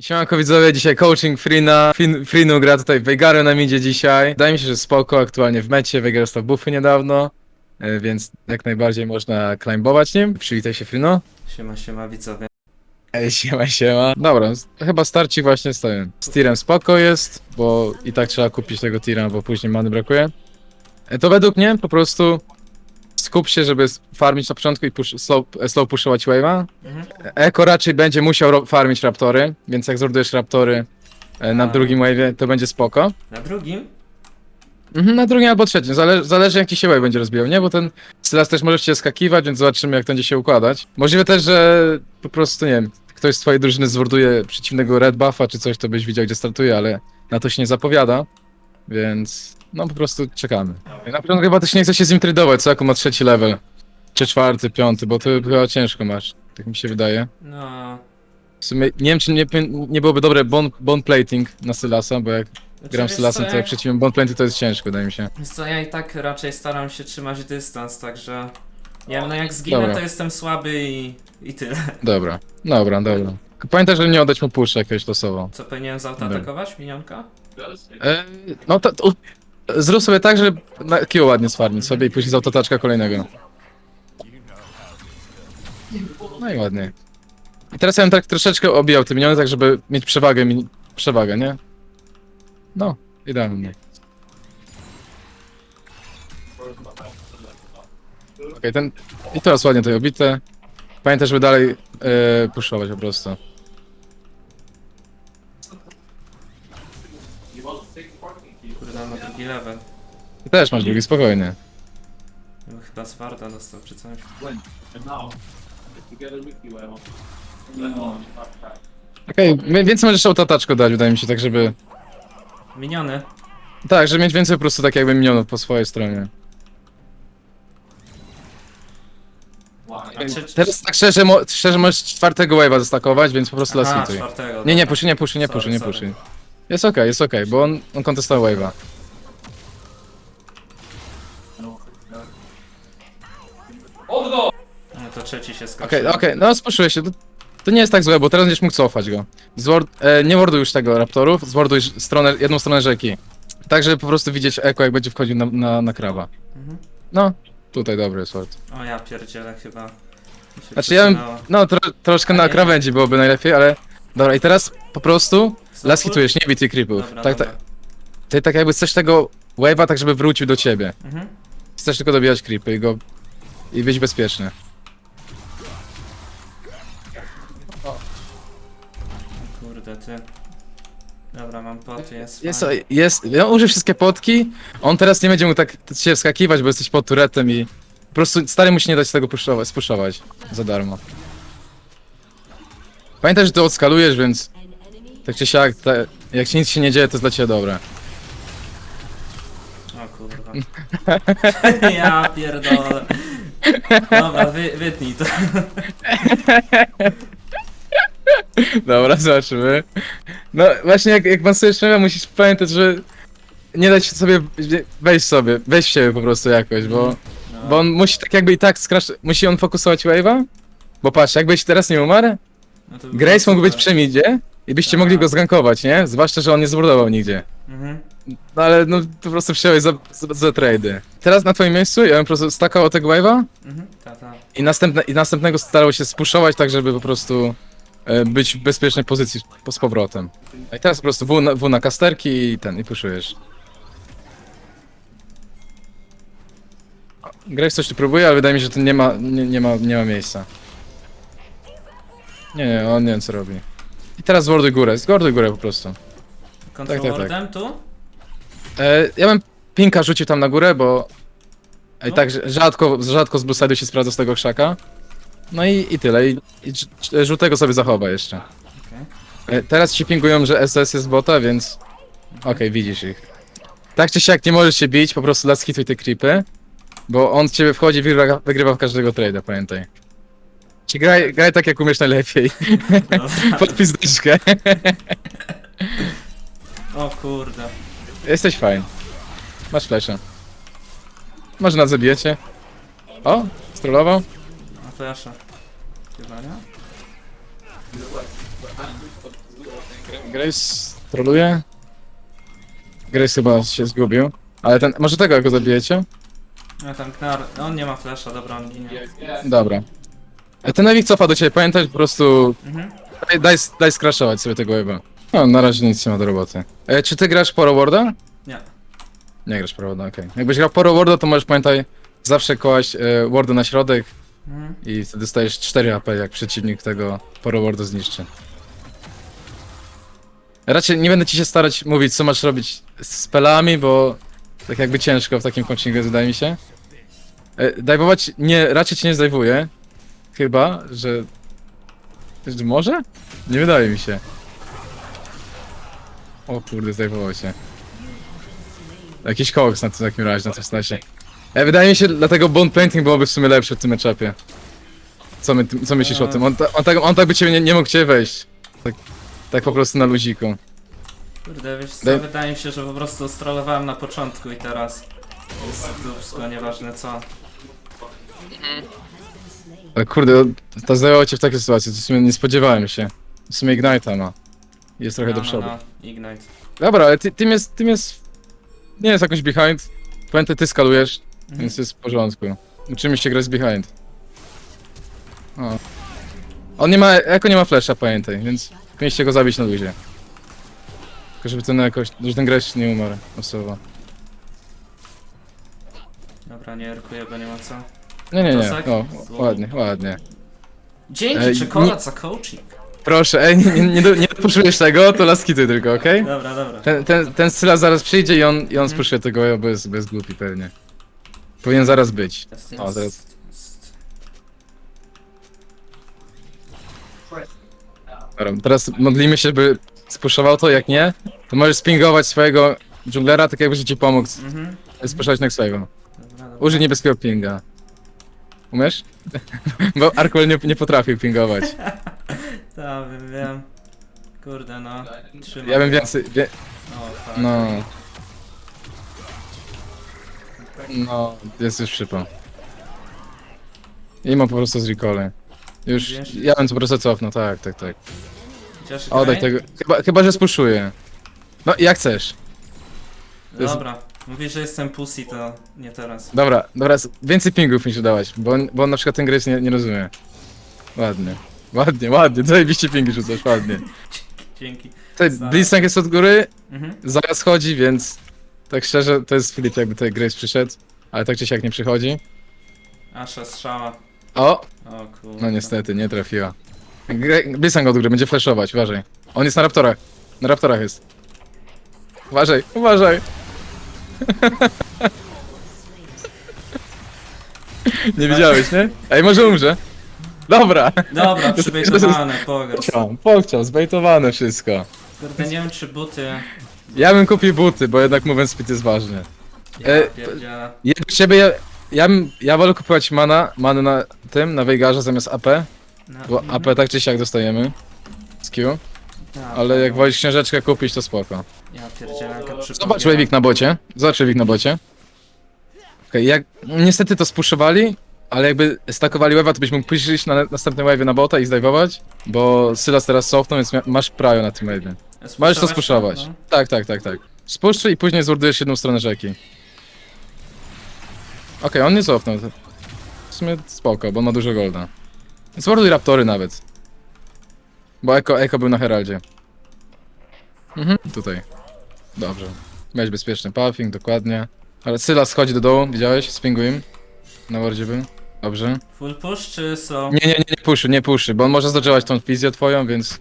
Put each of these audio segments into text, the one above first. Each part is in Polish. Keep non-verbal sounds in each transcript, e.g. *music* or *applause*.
Siemanko widzowie, dzisiaj coaching Freena. Freen- Freenu gra tutaj Veigarem nam idzie dzisiaj. Wydaje mi się, że spoko, aktualnie w mecie. Veigar dostał buffy niedawno, e, więc jak najbardziej można climbować nim. Przywitaj się Freeno. Siema, siema widzowie. Ej, siema, siema. Dobra, chyba starcik właśnie stoję. Z tirem spoko jest, bo i tak trzeba kupić tego tira, bo później many brakuje. E, To według mnie po prostu skup się, żeby farmić na początku i push, slow, slow pushować wave'a. Mhm. Eko raczej będzie musiał ro- farmić raptory, więc jak zordujesz raptory e, na A. drugim wave'ie, to będzie spoko. Na drugim? Mhm, na drugim albo trzecim, zale zależy jak ci się wave będzie rozbijał, nie? Bo ten Sylas też może cię skakiwać, więc zobaczymy jak to będzie się układać. Możliwe też, że po prostu, nie wiem, ktoś z twojej drużyny zworduje przeciwnego red buffa czy coś, to byś widział gdzie startuje, ale na to się nie zapowiada, więc no po prostu czekamy. Na początku chyba też nie chce się z nim co jak on ma trzeci level, czy czwarty, piąty, bo to chyba ciężko masz, tak mi się wydaje. No. W sumie nie wiem, czy nie, nie byłoby dobre bond, bond plating na Sylasa, bo jak Znaczy, gram wiesz Sylasem, co, to ja- jak przeciwnym bond plating to jest ciężko, wydaje mi się. Wiesz co, ja i tak raczej staram się trzymać dystans, także... Nie wiem, no jak zginę Dobra. to jestem słaby i... i tyle. Dobra, dobra, dobra. Pamiętaj, że nie oddać mu puszcza jakiegoś losowo. Co, powinienem zaatakować minionka? E, no to, to zrób sobie tak, że na Q ładnie sfarmić sobie i później z autotaczka kolejnego. No i ładnie. I teraz ja bym tak troszeczkę obijał te miniony, tak żeby mieć przewagę, mini- przewagę, nie? No, idealnie. Okej, ten... I teraz ładnie to obite. Pamiętaj, żeby dalej e, puszować po prostu. Drugi level. Ty też masz drugi, spokojnie. No, chyba z Warda dostał czy coś. And now, together with you, I want Okej, okay, więcej możesz autotaczko dać, wydaje mi się, tak żeby... Miniony? Tak, żeby mieć więcej po prostu tak jakby minionów po swojej stronie. A czy, czy, Teraz tak szczerze, mo szczerze możesz czwartego wave'a zestakować, więc po prostu Aha, las hituj. czwartego. Nie, nie, dobra. puszy, nie puszy, nie Sorry, puszy, nie sorry. puszy. Jest okej, jest okej, bo on, on kontestował wave'a. Się. Okej, okej, no spuszyłeś się, to, to nie jest tak złe, bo teraz będziesz mógł cofać go. Zword e, nie worduj już tego raptorów, zworduj stronę, jedną stronę rzeki. Tak, żeby po prostu widzieć eko, jak będzie wchodził na, na, na kraba. Mhm. No, tutaj dobry jest word. O ja pierdzielę chyba. Mi się Znaczy ja bym, no tro, troszkę A na nie? krawędzi byłoby najlepiej, ale... Dobra, i teraz po prostu Znowu? las hitujesz, nie bij tych creepów. Dobra, tak, dobra. tak, ty tak jakby chcesz tego wave'a tak, żeby wrócił do ciebie. Mhm. Chcesz tylko dobijać creepy i go... i być bezpieczny. Kurde, ty. Dobra, mam poty, jest Jest, fajnie. jest, ja wszystkie potki, on teraz nie będzie mógł tak się wskakiwać, bo jesteś pod turetem i... Po prostu stary musi nie dać tego puszować, spuszować za darmo. Pamiętaj, że ty odskalujesz, więc... Tak czy siak, te, jak się nic się nie dzieje, to jest dla ciebie dobre. O kurwa. *laughs* ja pierdolę. Dobra, wy, wytnij to. *laughs* Dobra, zobaczymy. No właśnie jak, jak pan sobie przemawia, musisz pamiętać, że nie dać sobie wejść sobie, wejść w siebie po prostu jakoś, bo, bo on musi tak jakby i tak skrasz, musi on fokusować wave'a, bo patrz, jakbyś teraz nie umarł, No to by było Grace mógł być super. przy midzie i byście Tak. mogli go zgankować, nie? Zwłaszcza, że on nie zbordował nigdzie. Mhm. No ale no po prostu przyjąłeś za, za, za trady. Teraz na twoim miejscu ja bym po prostu stakał od tego wave'a Mhm. Ta, ta. i, następne, i następnego starał się spuszować tak, żeby po prostu e, być w bezpiecznej pozycji po, z powrotem. A i teraz po prostu W na, w na kasterki i ten, i puszujesz. Graves coś tu próbuje, ale wydaje mi się, że to nie ma, nie, nie ma, nie ma miejsca. Nie, nie, on nie wiem co robi. I teraz zworduj górę, zworduj górę po prostu. Control tak, tak. Wardem tu? E, ja bym pinka rzucił tam na górę, bo i No. tak rzadko, rzadko z Blue Side'u się sprawdza z tego krzaka. No i, i tyle. I, i ż- żółtego sobie zachowa jeszcze. Okej. E, teraz ci pingują, że SS jest bota, więc okej, widzisz ich. Tak czy siak nie możesz się bić, po prostu last hituj te creepy, bo on w ciebie wchodzi i wygrywa, wygrywa w każdego trade'a, pamiętaj. Ci graj, graj tak jak umiesz najlepiej. *laughs* Dobra. Podpis dyszkę. O kurde. Jesteś fajny. Masz fleszę. Może nas zabijecie. O, strollował. Flasha. Chyba nie? Grace troluje. Grace chyba się zgubił. Ale ten, może tego go zabijecie? A tam Gnar, on nie ma flasha, dobra, on ginie. Dobra. E, Ten Ewik cofa do ciebie, pamiętaj po prostu Mhm. daj, daj, daj skraszować sobie tego Ewa. No, na razie nic nie ma do roboty. E, czy ty grasz Poro Warda? Nie. Nie grasz Poro Warda, okej. Jakbyś grał Poro Warda, to możesz pamiętaj zawsze kłaść e, Warda na środek I wtedy dostajesz 4 AP, jak przeciwnik tego Poro Warda zniszczy. Raczej nie będę ci się starać mówić, co masz robić z spelami, bo tak jakby ciężko w takim coachingu, wydaje mi się. E, Dajwować nie, raczej cię nie zdajwuje. Chyba, że... że Może? Nie wydaje mi się. O kurde, zdajwował się. Jakiś koks na tym takim razie, na tym snasie. E, wydaje mi się, dlatego Bond Painting byłoby w sumie lepsze w tym etapie. Co, my, co myślisz o tym? On, ta, on, tak, on tak by ciebie nie, nie mógł cię wejść. Tak, tak po prostu na luziku. Kurde, wiesz co, Daj- wydaje mi się, że po prostu strollowałem na początku i teraz jest dupsko, nieważne co. Ale kurde, to zdawało cię w takiej sytuacji, to w sumie nie spodziewałem się. W sumie Ignite'a ma. Jest trochę do No, no, przodu. no, Ignite. Dobra, ale ty, tym jest, tym jest... Nie jest jakoś behind. Pamiętaj, ty skalujesz. Więc jest w porządku. Uczymy się grać behind. O. On nie ma, jako nie ma flasha, pamiętaj, więc powinniście go zabić na luzie. Tylko żeby ten jakoś, żeby ten gracz nie umarł osoba. Dobra, nie erkuję, bo nie ma co. Nie, nie, nie, o, ładnie, ładnie. Dzięki, Ej, czekolad za coaching. Proszę, ej, nie, nie, nie dopuszczujesz tego, to laskity tylko, okej? Dobra, dobra. Ten, ten, ten Syla zaraz przyjdzie i on, i on Mhm. spuszczuje tego, bo jest głupi pewnie. Powinien zaraz być. Jest, O, zaraz. jest. Dobra, teraz modlimy się, by spuszował to, jak nie, to możesz spingować swojego dżunglera, tak jakby ci pomógł Mhm. spuszczać. Dobra, dobra. Użyj niebieskiego pinga. Umiesz? *laughs* Bo Arkwell nie, nie potrafił pingować. *laughs* Tak, wiem, wiem. Kurde, no. Trzymaj Ja bym więcej... Wie, O, fuck. no... No, jest już przypał. I mam po prostu z recallem. Już, Wiesz? ja bym po prostu cofnął, tak, tak, tak. Chociaż graj? tego, chyba, chyba że spuszuję. No, jak chcesz. jest- Dobra. Mówisz, że jestem pussy, to nie teraz. Dobra, dobra, s- więcej pingów mi się dawać, bo on, bo on na przykład ten Grace nie, nie rozumie. Ładnie. Ładnie, ładnie, zajebiście pingi rzucasz, ładnie. Dzięki. Tutaj Za- Blitzcrank jest od góry, Mhm. zaraz chodzi, więc tak szczerze, to jest Filip jakby tutaj Grace przyszedł, ale tak czy siak nie przychodzi. Asza strzała. O! O kurde. No niestety, nie trafiła. Gre- Blitzcrank od góry, będzie flashować, uważaj. On jest na raptorach, na raptorach jest. Uważaj, uważaj. nie widziałeś, nie? Ej, może umrze. Dobra. Dobra, *laughs* przybejtowane, pogrzeb. Pokciał, pokciał, zbejtowane wszystko. Kurde, nie wiem czy buty... Ja bym kupił buty, bo jednak movement speed jest ważny. Ja E, pierdzielę. Ja do ciebie, ja, ja, bym, ja wolę kupować mana, mana na tym, na Veigarze zamiast AP, No, bo mhm. AP tak czy siak dostajemy. Z Q, Tak, ale jak no. wolisz książeczkę kupić, to spoko. Ja pierdzielę, jaka Zobacz przypomniała. Wavik na bocie, zobacz Wavik na bocie. Okej, jak, niestety to spuszowali, ale jakby stakowali wave'a, to byś mógł pójść na następnym wave'ie na bota i zdajwować, bo Sylas teraz sofną, więc mia- masz prajo na tym wave'ie. Możesz to spuszować. No. Tak, tak, tak, tak. Spuszczuj i później zordujesz jedną stronę rzeki. Okej, on nie cofnął. W sumie spoko, bo on ma dużo golda. Zworduj raptory nawet. Bo Eko, Eko był na Heraldzie. Mhm, tutaj. Dobrze. Miałeś bezpieczny puffing, dokładnie. Ale Syla schodzi do dołu, widziałeś? Spinguj im. Na wardzie był. Dobrze. Full push czy są? Nie, nie, nie, nie puszy, nie puszy, bo on może zdodżować tą fizję twoją, więc.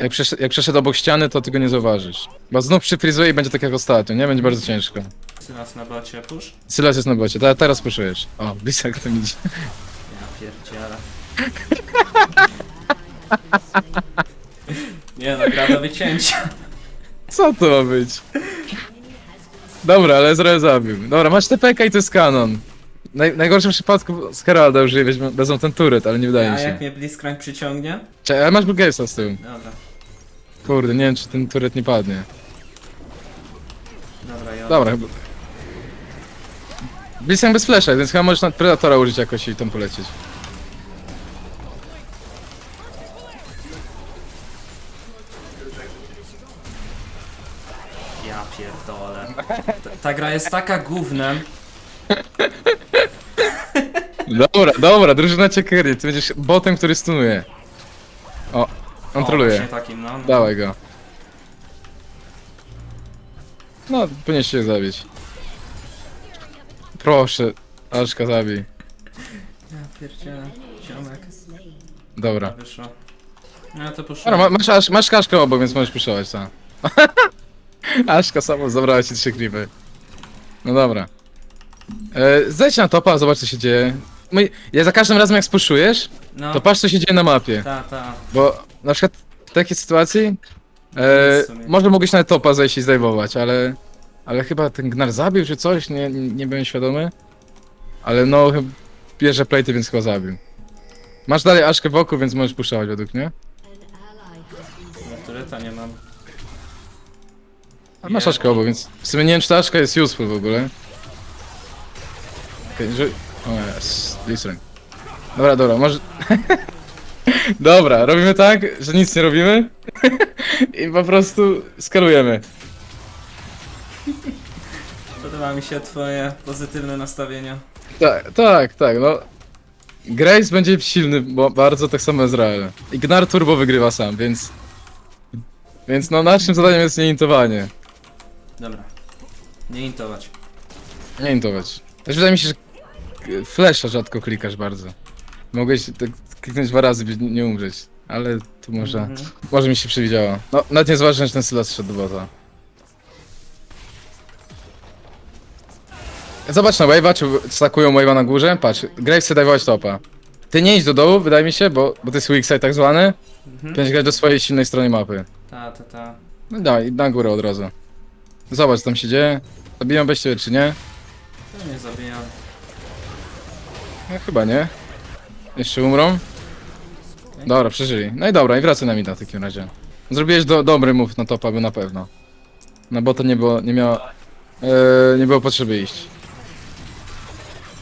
Jak, przesz jak przeszedł obok ściany, to ty go nie zauważysz. Bo znów przyfrizuje i będzie tak jak ostatnio, nie? Będzie bardzo ciężko. Sylas na bocie, push? Sylas jest na bocie, Ta, teraz puszujesz. O, Blisak tam idzie. Ja pierdzielę. *laughs* Nie no, gra do wycięcia. Co to ma być? Dobra, ale Ezreal zabił. Dobra, masz TPK i to jest kanon. Naj najgorszym przypadku z Heralda użyję, weźmą- wezmą ten turret, ale nie wydaje A mi jak się. mnie Blitzcrank przyciągnie? Czekaj, ale masz Bulgaisa z tyłu. Dobra, Kurde, nie wiem czy ten turret nie padnie. dobra, ja. Dobra, chyba. Blitzcrank bez flasha, więc chyba możesz na Predatora użyć jakoś i tam polecieć. Ja pierdolę. Ta, ta gra jest taka gównem. *laughs* Dobra, dobra, drużyna cię ty będziesz botem, który stunuje. O, on troluje. właśnie takim, no. Dawaj go. No, powinien się zabić. Proszę, Aszka zabij. Ja pierdzielę. Ziomek. Dobra. Wyszło. No to Dobra, poszło. ma, masz, aż, masz kaszkę obok, więc możesz puszować sam. *laughs* Aszka samo zabrała ci trzy creepy. No dobra. E, zejdź na topa, zobacz co się dzieje. My, ja za każdym razem jak spuszujesz, No, to patrz co się dzieje na mapie. ta, ta. Bo na przykład w takiej sytuacji e, sumie. może mogłeś na topa zejść i zdejmować, ale ale chyba ten Gnar zabił czy coś, nie, nie byłem świadomy. Ale no, chyba bierze plejty, więc chyba zabił. Masz dalej Aszkę wokół, więc możesz puszować według mnie. Tureta nie mam. A masz. Aszkę obok, więc w sumie nie wiem czy ta Aszka jest useful w ogóle. Okej, że... O jest. Dobra, dobra, może... *laughs* dobra, robimy tak, że nic nie robimy *laughs* i po prostu skalujemy. Podoba mi się twoje pozytywne nastawienie. Tak, tak, tak, no. Grace będzie silny bo bardzo, tak samo Ezreal. I Gnar Turbo wygrywa sam, więc... Więc no naszym zadaniem jest nie intowanie. Dobra. Nie intować. Nie intować. Też wydaje mi się, że flasha rzadko klikasz bardzo. Mogłeś tak kliknąć dwa razy, by nie umrzeć. Ale tu może... Mhm. Może mi się przewidziało. No, nawet nie zważam, że ten Sylas szedł do bota. Zobacz na wave'a, czy stakują wave'a na górze. Patrz, Graves chce dajwować topa. Ty nie idź do dołu, wydaje mi się, bo, bo to jest weak side tak zwany. Mhm. Pięć grać do swojej silnej strony mapy. Ta, ta, ta. No daj, na górę od razu. Zobacz, co tam się dzieje. Zabiją bez ciebie, czy nie? To nie zabijam. No, chyba nie. Jeszcze umrą. Dobra, przeżyli. No i dobra, i wracaj na mida w takim razie. Zrobiłeś do, dobry move na topa, by na pewno. No bo to nie było, nie miało... E, nie było potrzeby iść.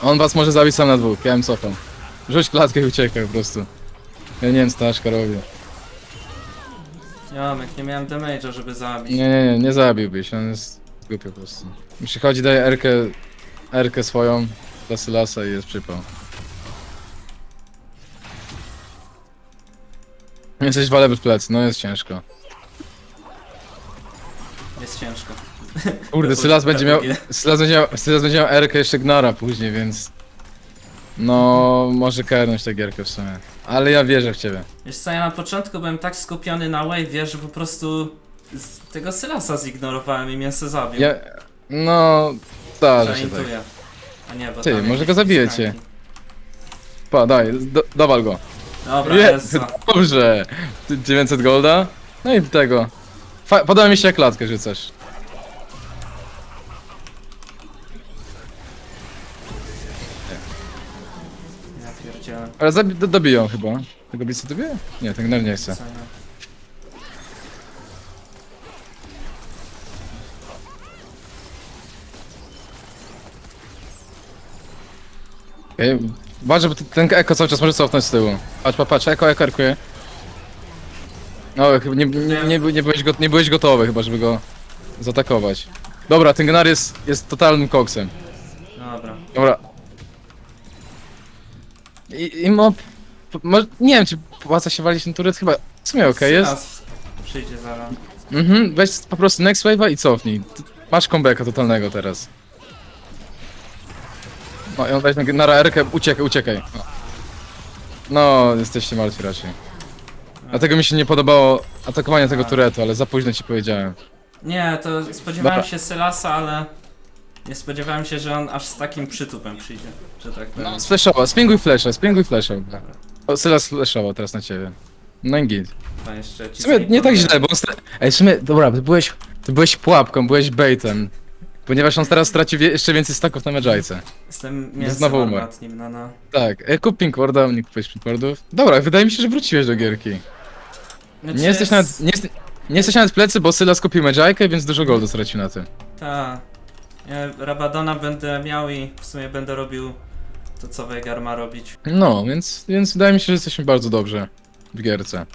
On was może zabić sam na dwóch, ja bym cofam. Rzuć klatkę i uciekaj po prostu. Ja nie wiem co ta Aszka robi. Jomek, nie miałem damage'a, żeby zabić. Nie, nie, nie, nie zabiłbyś, on jest głupi po prostu. Przychodzi, daje Erkę, Erkę swoją dla Sylasa i jest przypał. Jesteś waleby w plecy, no jest ciężko. Jest ciężko. Kurde, To Sylas będzie miał. Sylas będzie miał, Sylas będzie miał Erkę jeszcze Gnara później, więc... No, może kernąć tę gierkę w sumie. Ale ja wierzę w ciebie. Wiesz co, ja na początku byłem tak skupiony na wave'ie, że po prostu z tego Sylasa zignorowałem i mnie se zabił. Ja... No... Zdarza Że się tak. intuję. A nie, bo Ty, tam może jakieś go zabijecie. Pa, daj, do, dowal go. Dobra, Nie, jest dobrze. Ty 900 golda. No i tego. Fa podoba mi się jak klatkę rzucasz. Ja pierdzielę. Ale zabi do dobiją chyba. Tego blisko dobije? Nie, ten gnar nie chce. Co ja? Ej, Bo t- ten eko cały czas może cofnąć z tyłu. Patrz, patrz, patrz, eko, eko, erkuje. No, chyba nie, nie, nie, by- nie, byłeś go, nie byłeś gotowy chyba, żeby go zaatakować. Dobra, ten gnar jest, jest totalnym koksem. Dobra. Dobra. I, i mo, mo... Nie wiem, czy płaca się walić ten turet? Chyba w sumie okej jest. Sylas Przyjdzie zaraz. Mhm, weź po prostu next wave'a i cofnij. Masz comebacka totalnego teraz. No i on weź na, na raerkę, uciekaj, uciekaj. No. no, jesteście martwi raczej. Dlatego mi się nie podobało atakowanie tego turetu, ale za późno ci powiedziałem. Nie, to spodziewałem Dobra. się Sylasa, ale nie spodziewałem się, że on aż z takim przytupem przyjdzie, że tak powiem. No, sflashował, spinguj flasha, spinguj flasha. O, Sylas flashował teraz na ciebie. No i git. To jeszcze ci W sumie nie tak źle, bo on stra... Ej, w sumie, dobra, ty byłeś, ty byłeś pułapką, byłeś baitem. Ponieważ on teraz straci wie, jeszcze więcej staków na medżajce. Jestem Znowu mięsem umarł. armatnim, no no. Tak, e, kup Pinkwarda, nie kupujesz Pinkwardów. Dobra, wydaje mi się, że wróciłeś do gierki. Znaczy Nie jesteś jest- nawet, nie, jest, nie jesteś nawet w plecy, bo Sylas kupił medżajkę, więc dużo goldu stracił na tym. Ta. Ja Rabadona będę miał i w sumie będę robił to, co Veigar ma robić. No, więc, więc wydaje mi się, że jesteśmy bardzo dobrze w gierce.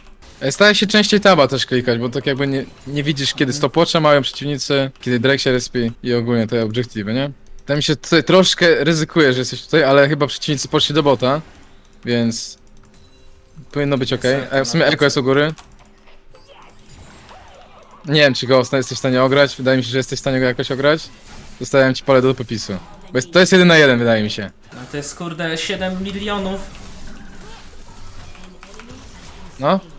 E, Staje się częściej taba też klikać, bo tak jakby nie, nie widzisz kiedy stopwatcha mają przeciwnicy, kiedy Drake się respi i ogólnie te obiektywy, nie? Tam się tutaj troszkę ryzykuje, że jesteś tutaj, ale chyba przeciwnicy poszli do bota, więc powinno być ok. A w sumie Eko jest u góry. Nie wiem, czy go jesteś w stanie ograć, wydaje mi się, że jesteś w stanie go jakoś ograć. Zostawiam ci pole do popisu. Bo jest, to jest jeden na jeden, wydaje mi się. No to jest kurde 7 milionów. No.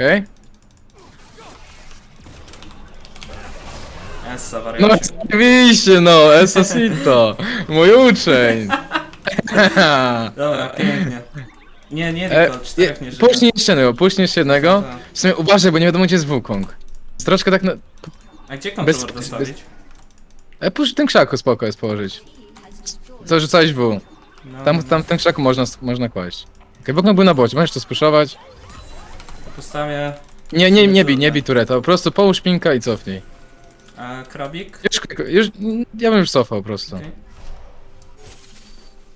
Okej. Essa, No wariacie. oczywiście, no, Esosito, *laughs* mój uczeń. *laughs* Dobra, pięknie. Nie, nie E, tylko, czterech nie żyje. Puśnij jeszcze jednego, puśnij jeszcze jednego. Tak. W sumie uważaj, bo nie wiadomo gdzie jest Wukong. Jest troszkę tak na... A gdzie kontroler Bez- dostawić? E, puść w tym krzaku spoko jest położyć. Co, rzucałeś W. No, Tam, tam w tym krzaku można, można kłaść. Okej, Wukong był na bocie, możesz to spuszować. Postawię Nie, nie, nie bij, nie bij tureta, po prostu połóż pinka i cofnij. a, krabik. Już, już, ja bym już cofał po prostu. Okej.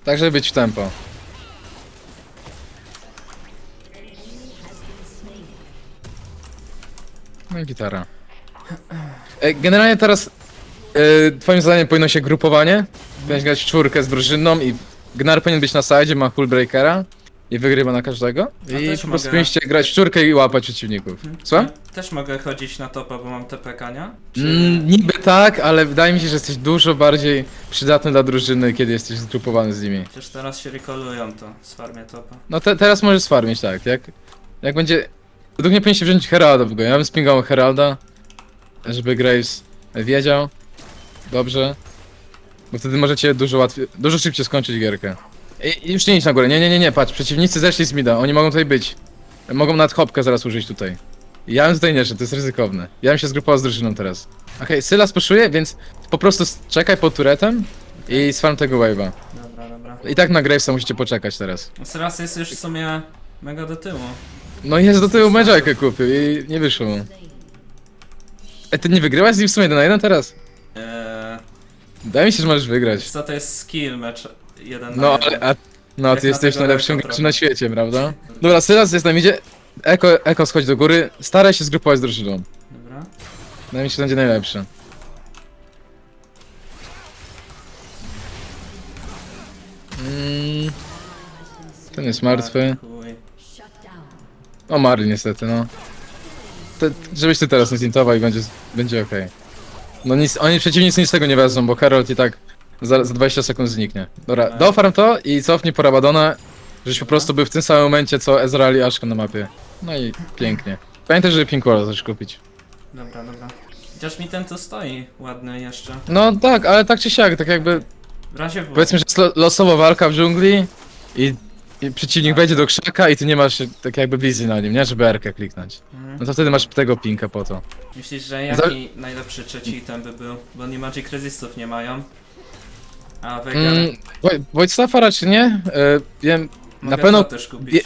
Tak, żeby być w tempo. No i gitara. E, Generalnie teraz e, twoim zadaniem powinno się grupowanie. Powinieneś grać w czwórkę z drużyną i Gnar powinien być na side, ma Hullbreakera i wygrywa na każdego. I też po prostu mogę- powinniście grać w czwórkę i łapać przeciwników. Co? Ja Też mogę chodzić na topa, bo mam TPK, nie? Czy... Mm, niby tak, ale wydaje mi się, że jesteś dużo bardziej przydatny dla drużyny, kiedy jesteś zgrupowany z nimi. Przecież teraz się recallują to z farmie topa. No te, teraz możesz sfarmić, tak. Jak, jak będzie... Według mnie powinien się wziąć Heralda w ogóle. Ja bym spingował Heralda, żeby Graves wiedział. Dobrze. Bo wtedy możecie dużo łatwiej, dużo szybciej skończyć gierkę. I, już nie idź na górę, nie, nie, nie, nie, patrz, przeciwnicy zeszli z mida, oni mogą tutaj być. Mogą nad hopkę zaraz użyć tutaj. Ja bym tutaj nie szedł, to jest ryzykowne. Ja bym się zgrupował z drużyną teraz. Okej, Sylas poszuje, więc po prostu czekaj pod turetem i sfarm tego wave'a. Dobra, dobra. I tak na Gravesa musicie poczekać teraz. No teraz jest już w sumie mega do tyłu. No jest do tyłu Magica kupił i nie wyszło mu. E, ty nie wygrywasz z nim w sumie 1 na 1 teraz? Eee, Wydaje mi się, że możesz wygrać. co to jest skill match jeden No, na ale, jeden. a, no, Jak ty na jesteś tego najlepszym graczem na świecie, prawda? Dobra, Sylas jest na midzie. Eko, Eko schodź do góry. Staraj się zgrupować z drużyną. Dobra. Wydaje mi się, że będzie najlepszy. Mm, ten jest martwy. Chuj. O, Marli niestety, no. Te, żebyś ty teraz nie zintował i będzie, będzie okej. No nic, oni przeciwnicy nic z tego nie wezmą, bo Harold i tak za, za 20 sekund zniknie. Dobra, Tak. dofarm to i cofnij po Rabadona, żeś po prostu był w tym samym momencie co Ezreal i Ashka na mapie. No i pięknie. Pamiętaj, żeby Pink Walla też kupić. Dobra, dobra. Chociaż mi ten tu stoi ładny jeszcze. No tak, ale tak czy siak, tak jakby W razie W. powiedzmy, że jest lo- losowa walka w dżungli i, i przeciwnik wejdzie do krzaka i ty nie masz tak jakby wizji na nim, nie? Żeby R-kę kliknąć. Mhm. No to wtedy masz tego pinka po to. Myślisz, że jaki najlepszy trzeci item by był? Bo oni Magic Resistów nie mają. A Veigar Mm, Woj- Wojtstaffa raczej nie. E, wiem, na pewno też kupić.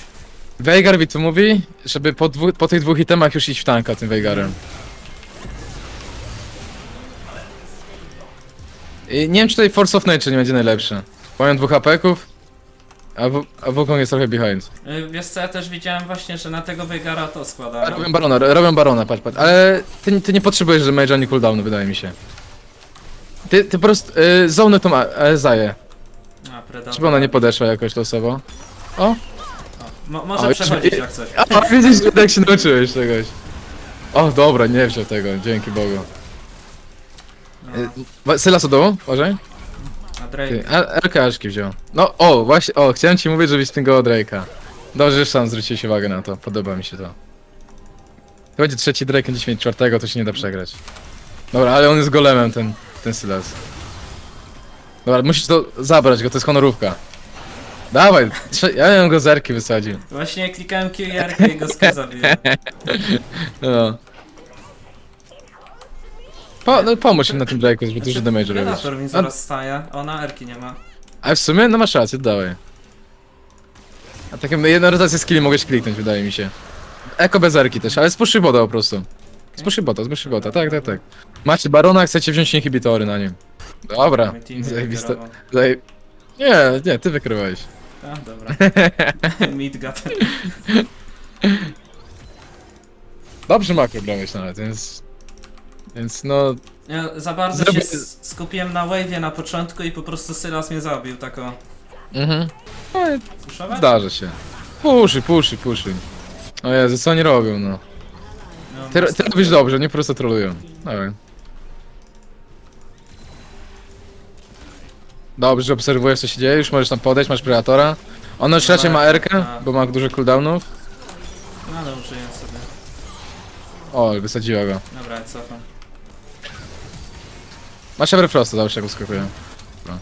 Veigar mi tu mówi, żeby po, dwu, po tych dwóch itemach już iść w tanka tym Veigarem. I nie wiem, czy tutaj Force of Nature nie będzie najlepszy. Mają dwóch apeków, a, w, a Wukong jest trochę behind. Y, Wiesz co, ja też widziałem właśnie, że na tego Veigara to składają. Robią barona, ro- robią barona, patrz, patrz. Ale ty, ty nie potrzebujesz Mage'a ani cooldownu, wydaje mi się. Ty, ty po prostu y, zonę tą e, Zaję, A, Predator. żeby ona nie podeszła jakoś losowo. O, O, mo może O, przechodzić i- jak coś. A, widzisz, że tak się nauczyłeś czegoś. O, dobra, nie wziął tego, dzięki Bogu. No, Y, Sylas od dołu, uważaj. a Ty, Drake. a- wziął. No, o, właśnie, o, chciałem ci mówić, żebyś spingował Drake'a. Dobrze, że sam zwróciłeś uwagę na to, podoba mi się to. To będzie trzeci Drake, będzie mieć czwartego, to się nie da przegrać. Dobra, ale on jest golemem, ten, ten Sylas. Dobra, musisz to zabrać go, to jest honorówka. Dawaj, trze- *laughs* ja bym go zerki wysadził. Właśnie klikałem Q i go sk- zabiłem. *laughs* No. Po, no pomóż im na tym Drake'u, żeby dużo damage robić. Predator mi A, zaraz staje. Ona Erki nie ma. a w sumie, no masz rację, dawaj. A taką jedną rotację skilli mogłeś kliknąć, wydaje mi się. Eko bez erki też, ale spuszy bota po prostu. Spuszy bota, spuszy bota, tak, tak, tak. Macie barona, chcecie wziąć inhibitory na nim. Dobra, Mój team zajebiste. wykierował. Zaje... Nie, nie, ty wykrywałeś. A, dobra. *laughs* Midgap. Dobrze makro grałeś nawet, więc... Więc no... Ja za bardzo Zrobię- się s- skupiłem na wave'ie na początku i po prostu Sylas mnie zabił, tak o. Mhm. Słyszałaś? Zdarza się. Puszy, puszy, puszy. O Jezu, co oni robią, no. No, Ty, ty mocno. robisz dobrze, nie po prostu trolują. Dawaj. Dobrze, że obserwujesz co się dzieje, już możesz tam podejść, masz Predatora. On już raczej ma R, Tak. bo ma dużo cooldownów. No ale użyję sobie. O, wysadziła go. Dobra, ja cofam. Masz Everfrosta, zawsze jak uskakuje. Dobra.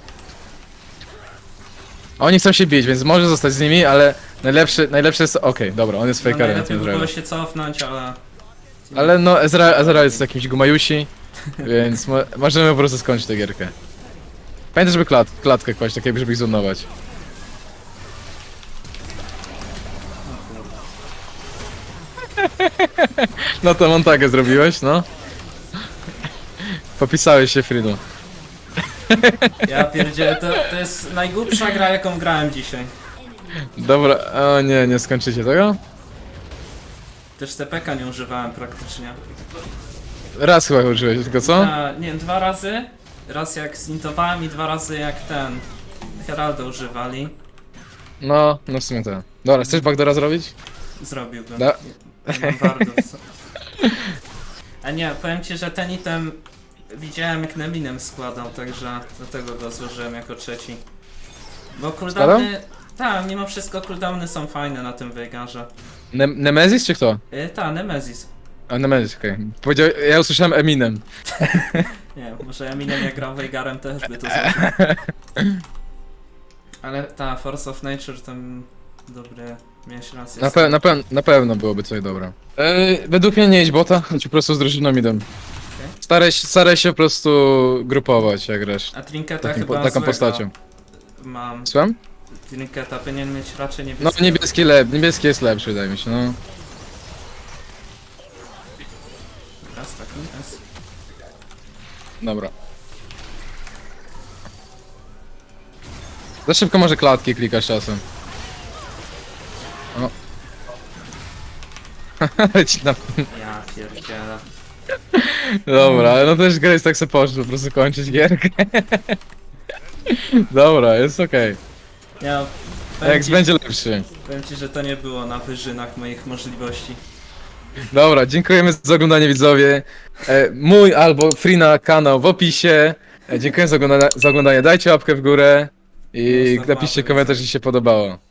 Oni chcą się bić, więc może zostać z nimi, ale najlepszy, najlepszy jest... Okej, dobra, on jest No, fakerem. najlepiej by było się cofnąć, ale... Ale no, Ezra, Ezra jest jakimś gumajusi, *laughs* więc mo możemy po prostu skończyć tę gierkę. Pamiętaj, żeby klat klatkę kłaść, tak jakby, żeby ich zonować. *laughs* No to montagę zrobiłeś, no. Popisałeś się, Frido. *laughs* Ja pierdzielę, to, to jest najgłupsza gra jaką grałem dzisiaj. Dobra, o nie, nie skończycie tego? Też TPK nie używałem praktycznie. Raz chyba użyłeś, tylko co? A, nie, dwa razy. Raz jak zintowałem i dwa razy jak ten... Heraldo używali. No, no w sumie to. Dobra, chcesz backdoora zrobić? Zrobiłbym. Da- wardów. A nie, powiem ci, że ten item widziałem jak Neminem składał, także dlatego go złożyłem jako trzeci. Bo cooldowny... Tak, mimo wszystko cooldowny są fajne na tym Veigarze. Ne Nemezis czy kto? Yy, ta, Nemesis. A Nemezis, okej. Powiedział, ja usłyszałem Eminem. *laughs* Nie, może Eminem jak grał Veigarem też by to zrobił. *laughs* Ale ta, Force of Nature tam dobry, miałeś rację. Na, pe na, pe na pewno byłoby coś dobra. Yy, według mnie nie idź bota, chodź po prostu z drużyną idę. Staraj, się- staraj się po prostu grupować, jak grasz. A Trinketa Takim, po, chyba taką złego postacią. Mam. Słucham? Trinketa powinien mieć raczej No niebieski. niebieski, lep niebieski jest lepszy, wydaje mi się, no. Raz taki jest. Dobra. Za szybko może klatki klikasz czasem. O. *laughs* Leci na... Ja pierdzielę. Dobra, no też gra jest tak se poszło, po prostu kończyć gierkę. Dobra, jest okej. Ja powiem Jak ci, będzie lepszy. powiem ci, że to nie było na wyżynach moich możliwości. Dobra, dziękujemy za oglądanie widzowie. E, mój albo Frina kanał w opisie. E, dziękuję za oglądanie, za oglądanie. Dajcie łapkę w górę i napiszcie komentarz, jeśli się podobało.